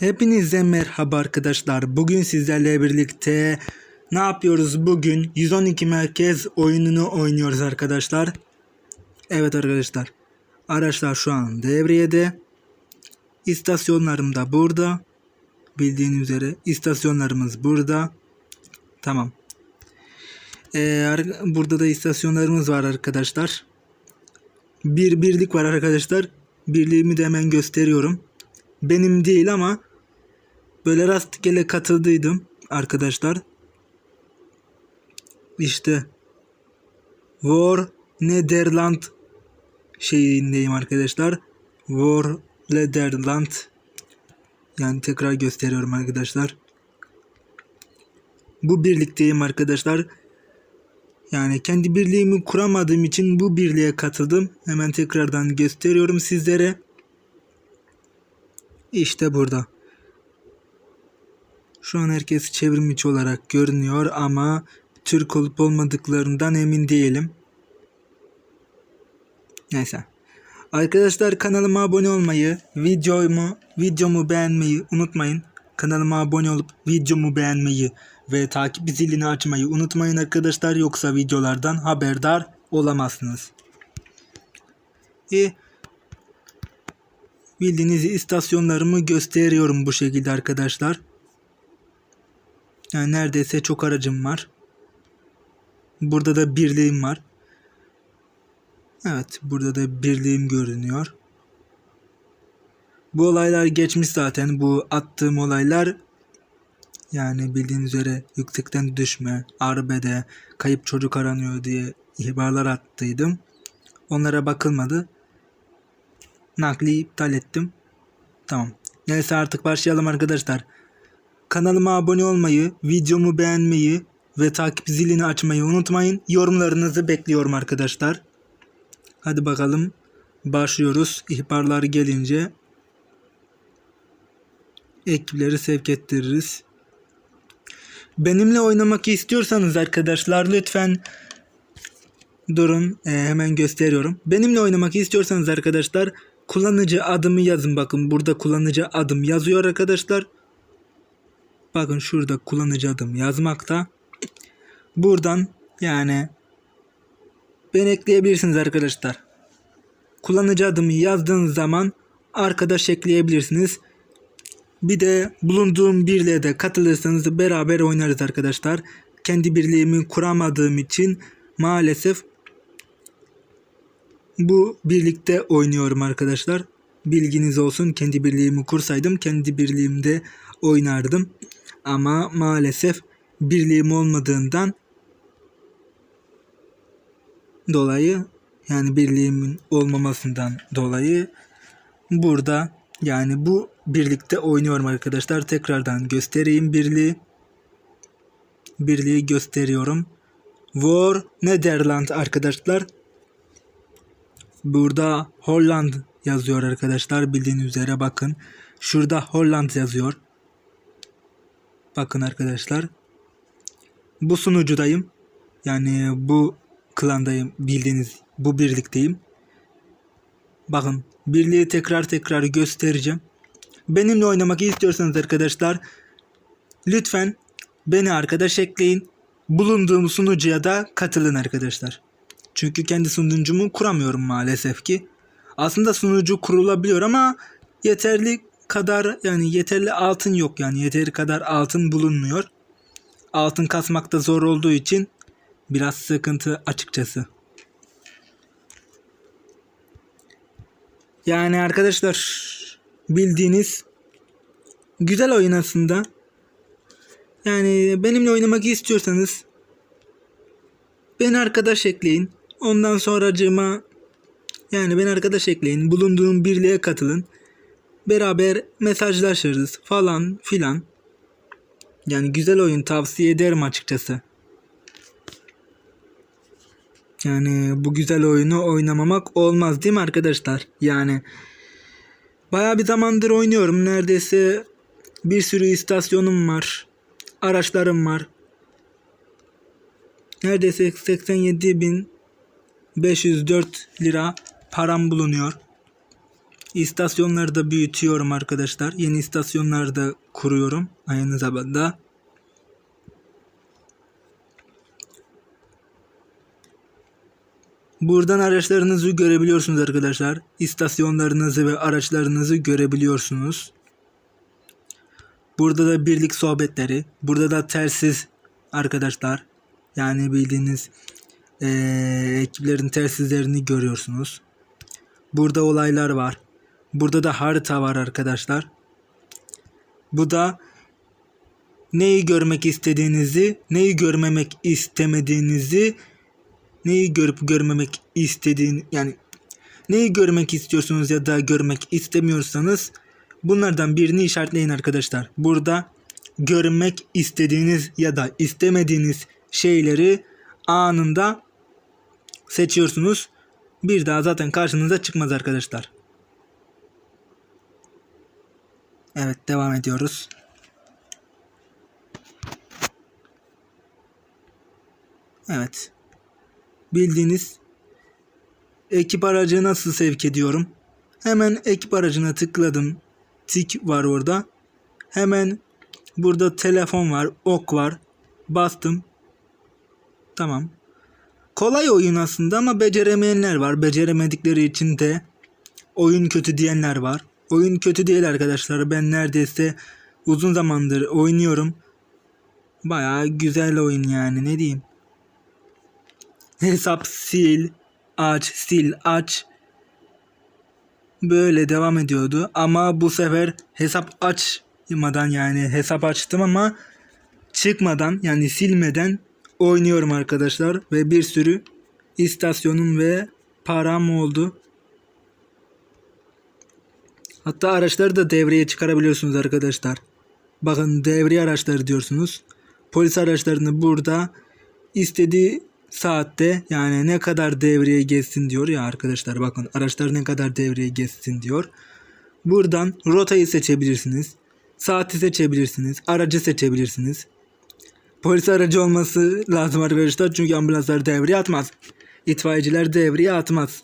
Hepinize merhaba arkadaşlar. Bugün sizlerle birlikte ne yapıyoruz bugün? 112 merkez oyununu oynuyoruz arkadaşlar. Evet arkadaşlar. Araçlar şu an devriyede. İstasyonlarım da burada. Bildiğiniz üzere istasyonlarımız burada. Tamam. Ee, burada da istasyonlarımız var arkadaşlar. Bir birlik var arkadaşlar. Birliğimi de hemen gösteriyorum. Benim değil ama böyle rastgele katıldıydım arkadaşlar. İşte War Nederland şeyindeyim arkadaşlar. War Nederland yani tekrar gösteriyorum arkadaşlar. Bu birlikteyim arkadaşlar. Yani kendi birliğimi kuramadığım için bu birliğe katıldım. Hemen tekrardan gösteriyorum sizlere. İşte burada. Şu an herkes çevrim içi olarak görünüyor ama Türk olup olmadıklarından emin değilim. Neyse. Arkadaşlar kanalıma abone olmayı, videomu videomu beğenmeyi unutmayın. Kanalıma abone olup videomu beğenmeyi ve takip zilini açmayı unutmayın arkadaşlar yoksa videolardan haberdar olamazsınız. E, bildiğiniz istasyonlarımı gösteriyorum bu şekilde arkadaşlar. Yani neredeyse çok aracım var. Burada da birliğim var. Evet, burada da birliğim görünüyor. Bu olaylar geçmiş zaten. Bu attığım olaylar yani bildiğiniz üzere yüksekten düşme, arbede, kayıp çocuk aranıyor diye ihbarlar attıydım. Onlara bakılmadı. Nakli iptal ettim. Tamam. Neyse artık başlayalım arkadaşlar. Kanalıma abone olmayı, videomu beğenmeyi ve takip zilini açmayı unutmayın. Yorumlarınızı bekliyorum arkadaşlar. Hadi bakalım. Başlıyoruz. İhbarlar gelince ekipleri sevk ettiririz. Benimle oynamak istiyorsanız arkadaşlar lütfen durun Ee, hemen gösteriyorum. Benimle oynamak istiyorsanız arkadaşlar kullanıcı adımı yazın. Bakın burada kullanıcı adım yazıyor arkadaşlar. Bakın şurada kullanıcı adım yazmakta. Buradan yani beni ekleyebilirsiniz arkadaşlar. Kullanıcı adımı yazdığınız zaman arkadaş ekleyebilirsiniz. Bir de bulunduğum birliğe de katılırsanız beraber oynarız arkadaşlar. Kendi birliğimi kuramadığım için maalesef bu birlikte oynuyorum arkadaşlar. Bilginiz olsun kendi birliğimi kursaydım kendi birliğimde oynardım. Ama maalesef birliğim olmadığından dolayı yani birliğimin olmamasından dolayı burada yani bu birlikte oynuyorum arkadaşlar. Tekrardan göstereyim birliği. Birliği gösteriyorum. War Nederland arkadaşlar. Burada Holland yazıyor arkadaşlar. Bildiğiniz üzere bakın. Şurada Holland yazıyor. Bakın arkadaşlar. Bu sunucudayım. Yani bu klandayım. Bildiğiniz bu birlikteyim. Bakın birliği tekrar tekrar göstereceğim. Benimle oynamak istiyorsanız arkadaşlar lütfen beni arkadaş ekleyin. Bulunduğum sunucuya da katılın arkadaşlar. Çünkü kendi sunucumu kuramıyorum maalesef ki. Aslında sunucu kurulabiliyor ama yeterli kadar yani yeterli altın yok yani yeteri kadar altın bulunmuyor. Altın kasmakta zor olduğu için biraz sıkıntı açıkçası. Yani arkadaşlar bildiğiniz güzel oyun aslında. Yani benimle oynamak istiyorsanız beni arkadaş ekleyin. Ondan sonracığıma yani beni arkadaş ekleyin. Bulunduğum birliğe katılın. Beraber mesajlaşırız falan filan. Yani güzel oyun tavsiye ederim açıkçası. Yani bu güzel oyunu oynamamak olmaz değil mi arkadaşlar? Yani baya bir zamandır oynuyorum. Neredeyse bir sürü istasyonum var. Araçlarım var. Neredeyse 87.504 lira param bulunuyor. İstasyonları da büyütüyorum arkadaşlar. Yeni istasyonlar da kuruyorum aynı zamanda. Buradan araçlarınızı görebiliyorsunuz arkadaşlar. İstasyonlarınızı ve araçlarınızı görebiliyorsunuz. Burada da birlik sohbetleri. Burada da telsiz arkadaşlar. Yani bildiğiniz eee, ekiplerin telsizlerini görüyorsunuz. Burada olaylar var. Burada da harita var arkadaşlar. Bu da neyi görmek istediğinizi, neyi görmemek istemediğinizi, neyi görüp görmemek istediğin yani neyi görmek istiyorsunuz ya da görmek istemiyorsanız bunlardan birini işaretleyin arkadaşlar. Burada görmek istediğiniz ya da istemediğiniz şeyleri anında seçiyorsunuz. Bir daha zaten karşınıza çıkmaz arkadaşlar. Evet devam ediyoruz. Evet. Bildiğiniz ekip aracı nasıl sevk ediyorum? Hemen ekip aracına tıkladım. Tik var orada. Hemen burada telefon var, ok var. Bastım. Tamam. Kolay oyun aslında ama beceremeyenler var. Beceremedikleri için de oyun kötü diyenler var. Oyun kötü değil arkadaşlar. Ben neredeyse uzun zamandır oynuyorum. Bayağı güzel oyun yani ne diyeyim. Hesap sil, aç, sil, aç. Böyle devam ediyordu. Ama bu sefer hesap açmadan yani hesap açtım ama çıkmadan yani silmeden oynuyorum arkadaşlar. Ve bir sürü istasyonum ve param oldu. Hatta araçları da devreye çıkarabiliyorsunuz arkadaşlar. Bakın devriye araçları diyorsunuz. Polis araçlarını burada istediği saatte yani ne kadar devreye geçsin diyor ya arkadaşlar bakın araçlar ne kadar devreye geçsin diyor. Buradan rotayı seçebilirsiniz. Saati seçebilirsiniz. Aracı seçebilirsiniz. Polis aracı olması lazım arkadaşlar çünkü ambulanslar devreye atmaz. İtfaiyeciler devreye atmaz.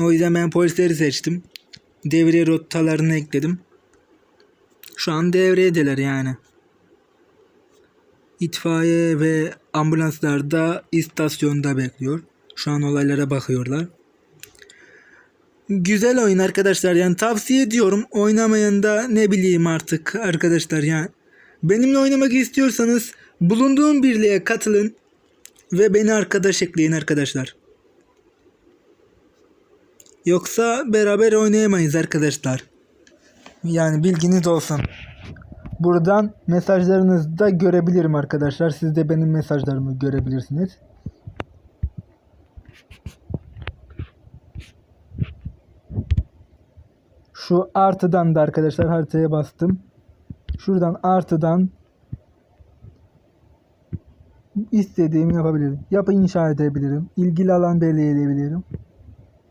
O yüzden ben polisleri seçtim. Devriye rotalarını ekledim. Şu an devredeler yani. İtfaiye ve ambulanslar da istasyonda bekliyor. Şu an olaylara bakıyorlar. Güzel oyun arkadaşlar yani tavsiye ediyorum. Oynamayan da ne bileyim artık arkadaşlar yani. Benimle oynamak istiyorsanız bulunduğum birliğe katılın ve beni arkadaş ekleyin arkadaşlar. Yoksa beraber oynayamayız arkadaşlar. Yani bilginiz olsun. Buradan mesajlarınızı da görebilirim arkadaşlar. Siz de benim mesajlarımı görebilirsiniz. Şu artıdan da arkadaşlar haritaya bastım. Şuradan artıdan istediğimi yapabilirim. Yapı inşa edebilirim. İlgili alan belirleyebilirim.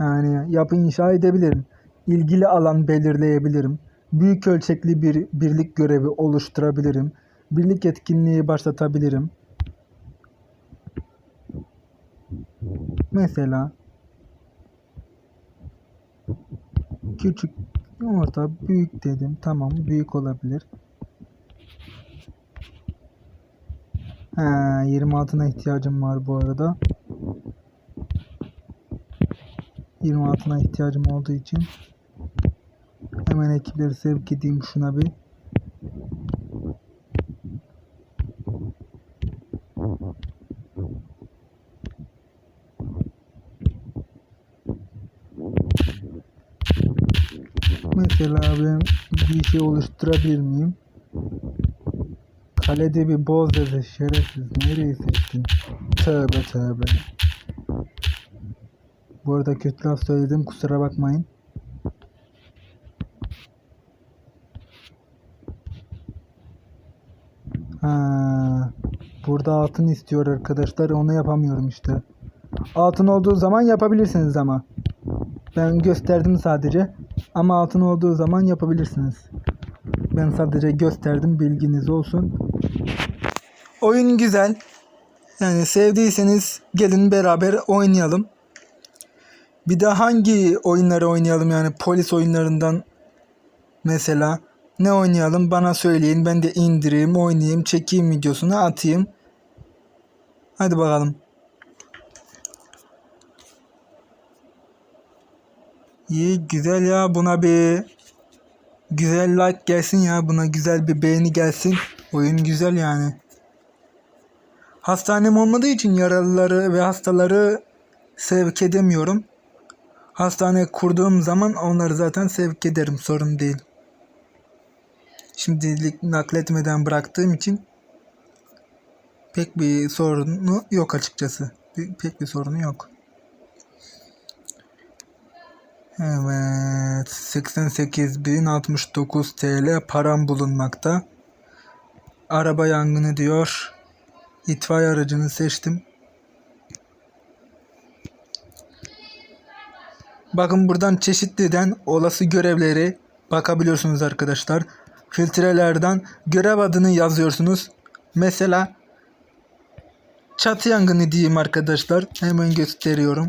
Yani yapı inşa edebilirim. İlgili alan belirleyebilirim. Büyük ölçekli bir birlik görevi oluşturabilirim. Birlik etkinliği başlatabilirim. Mesela küçük, orta, büyük dedim. Tamam, büyük olabilir. He, 26'na ihtiyacım var bu arada. 26'na ihtiyacım olduğu için hemen ekipleri sevk edeyim şuna bir. Mesela ben bir şey oluşturabilir miyim? Kalede bir boz dedi şerefsiz. Nereyi seçtin? Tövbe tövbe. Bu arada kötü laf söyledim kusura bakmayın. Ha, burada altın istiyor arkadaşlar onu yapamıyorum işte. Altın olduğu zaman yapabilirsiniz ama. Ben gösterdim sadece. Ama altın olduğu zaman yapabilirsiniz. Ben sadece gösterdim bilginiz olsun. Oyun güzel. Yani sevdiyseniz gelin beraber oynayalım. Bir de hangi oyunları oynayalım yani polis oyunlarından mesela ne oynayalım bana söyleyin ben de indireyim oynayayım çekeyim videosunu atayım. Hadi bakalım. İyi güzel ya buna bir güzel like gelsin ya buna güzel bir beğeni gelsin. Oyun güzel yani. Hastanem olmadığı için yaralıları ve hastaları sevk edemiyorum. Hastane kurduğum zaman onları zaten sevk ederim sorun değil. Şimdilik nakletmeden bıraktığım için pek bir sorunu yok açıkçası. Pek bir sorunu yok. Evet 88.069 TL param bulunmakta. Araba yangını diyor. İtfaiye aracını seçtim. Bakın buradan çeşitliden olası görevleri bakabiliyorsunuz arkadaşlar. Filtrelerden görev adını yazıyorsunuz. Mesela çatı yangını diyeyim arkadaşlar. Hemen gösteriyorum.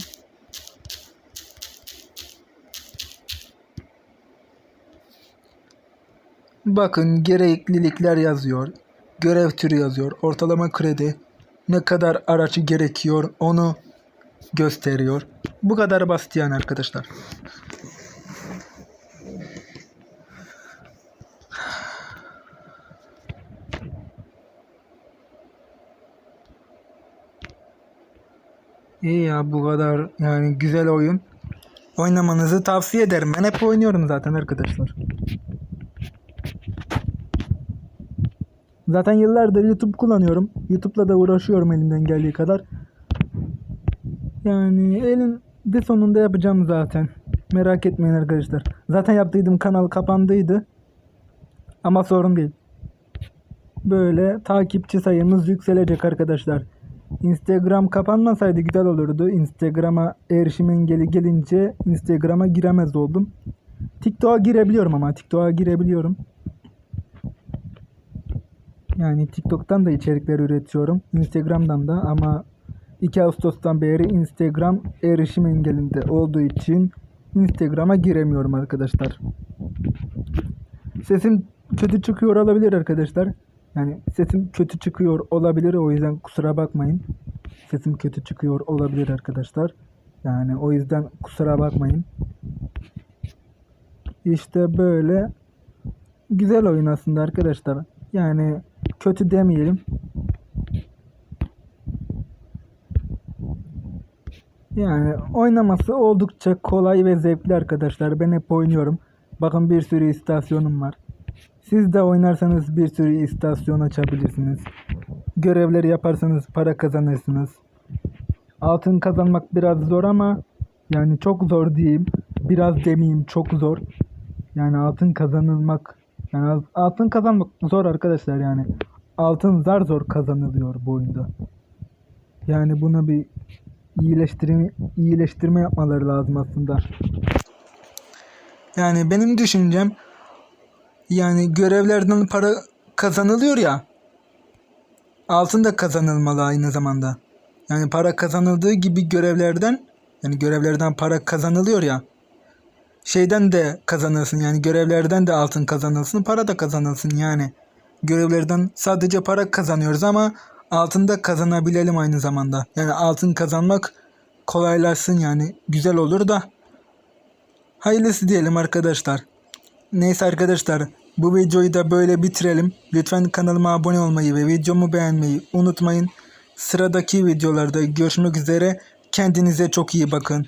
Bakın gereklilikler yazıyor. Görev türü yazıyor. Ortalama kredi. Ne kadar araç gerekiyor onu gösteriyor. Bu kadar basit yani arkadaşlar. İyi ya bu kadar yani güzel oyun. Oynamanızı tavsiye ederim. Ben hep oynuyorum zaten arkadaşlar. Zaten yıllardır YouTube kullanıyorum. YouTube'la da uğraşıyorum elimden geldiği kadar. Yani elimde sonunda yapacağım zaten. Merak etmeyin arkadaşlar. Zaten yaptıydım kanal kapandıydı. Ama sorun değil. Böyle takipçi sayımız yükselecek arkadaşlar. Instagram kapanmasaydı güzel olurdu. Instagram'a erişim engeli gelince Instagram'a giremez oldum. TikTok'a girebiliyorum ama TikTok'a girebiliyorum. Yani TikTok'tan da içerikler üretiyorum. Instagram'dan da ama 2 Ağustos'tan beri Instagram erişim engelinde olduğu için Instagram'a giremiyorum arkadaşlar. Sesim kötü çıkıyor olabilir arkadaşlar. Yani sesim kötü çıkıyor olabilir o yüzden kusura bakmayın. Sesim kötü çıkıyor olabilir arkadaşlar. Yani o yüzden kusura bakmayın. İşte böyle güzel oyun aslında arkadaşlar. Yani kötü demeyelim. Yani oynaması oldukça kolay ve zevkli arkadaşlar. Ben hep oynuyorum. Bakın bir sürü istasyonum var. Siz de oynarsanız bir sürü istasyon açabilirsiniz. Görevleri yaparsanız para kazanırsınız. Altın kazanmak biraz zor ama yani çok zor diyeyim. Biraz demeyeyim çok zor. Yani altın kazanılmak yani al- altın kazanmak zor arkadaşlar yani. Altın zar zor kazanılıyor bu oyunda. Yani buna bir iyileştirme iyileştirme yapmaları lazım aslında. Yani benim düşüncem yani görevlerden para kazanılıyor ya. Altın da kazanılmalı aynı zamanda. Yani para kazanıldığı gibi görevlerden yani görevlerden para kazanılıyor ya. Şeyden de kazanılsın yani görevlerden de altın kazanılsın, para da kazanılsın yani. Görevlerden sadece para kazanıyoruz ama altın da kazanabilelim aynı zamanda. Yani altın kazanmak kolaylaşsın yani güzel olur da. Hayırlısı diyelim arkadaşlar. Neyse arkadaşlar bu videoyu da böyle bitirelim. Lütfen kanalıma abone olmayı ve videomu beğenmeyi unutmayın. Sıradaki videolarda görüşmek üzere. Kendinize çok iyi bakın.